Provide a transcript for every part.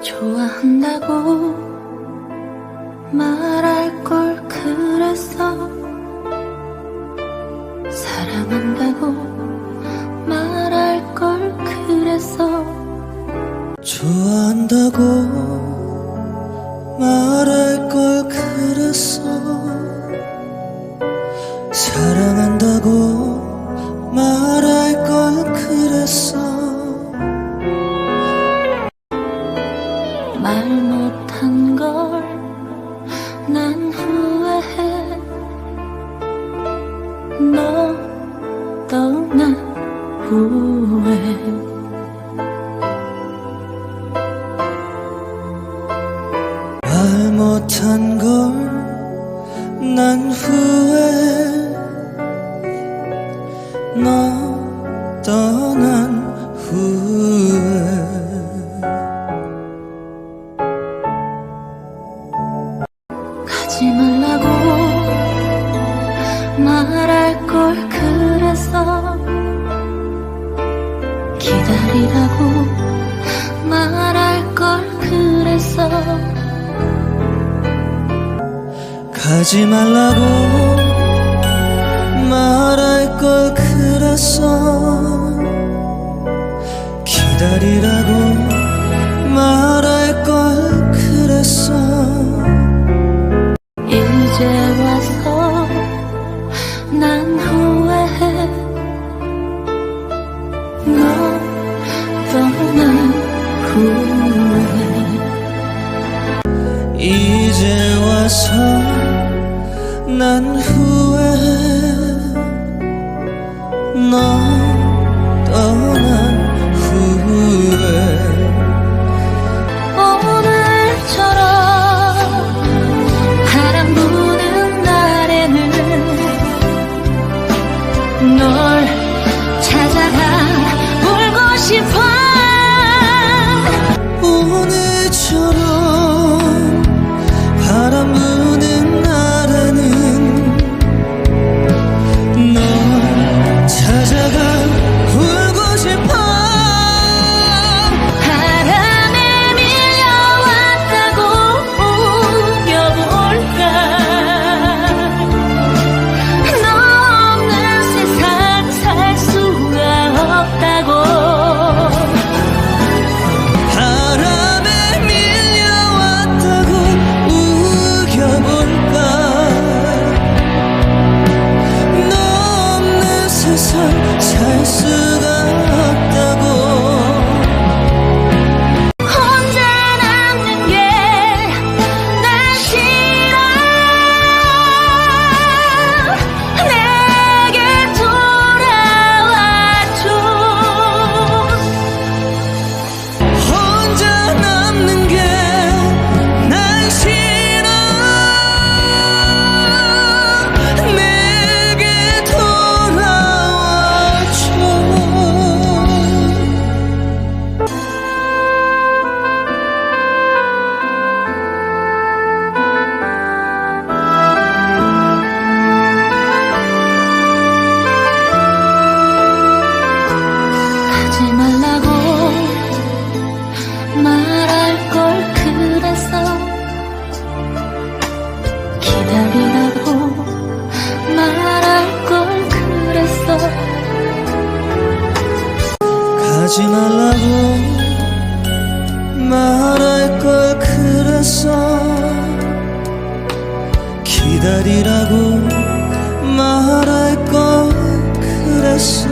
말라고 말할 걸 그랬어 사랑한다고 말할 걸 그랬어 좋아한다고 너 떠난 후에 말 못한 걸 난 후회해 너 떠난 후에 가지 말라고 말할 걸 그랬어 기다리라고 말할 걸 그랬어 가지 말라고 말할 걸 그랬어 기다리라고 난 후회해 너 떠난 후에 오늘처럼 바람 부는 날에는 널 가지 말라고 말할 걸 그랬어 기다리라고 말할 걸 그랬어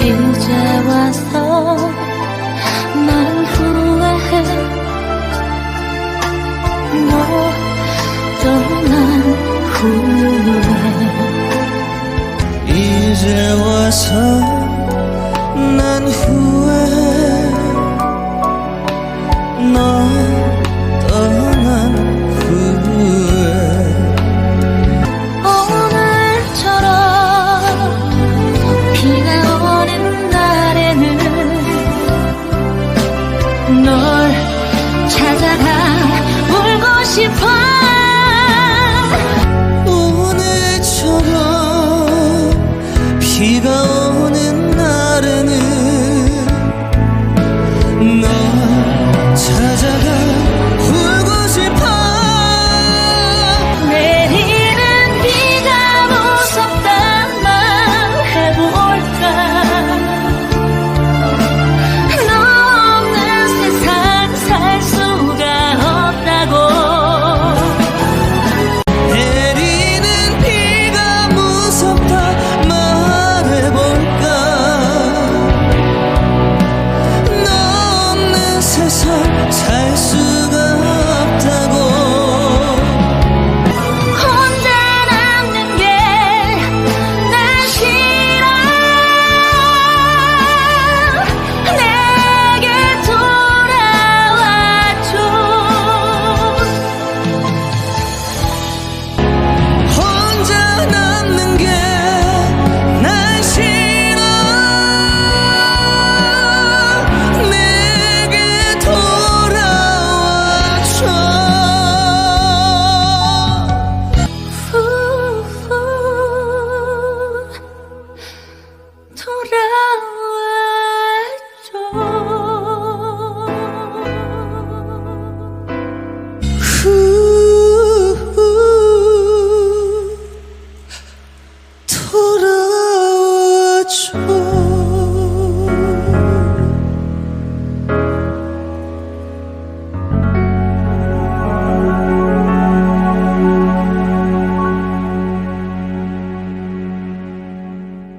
이제 와서 난 후회해. 너 떠난 후에 이제 와서 난 후회해 너 떠난 후에 오늘처럼 비가 오는 날에는 널 찾아가 울고 싶어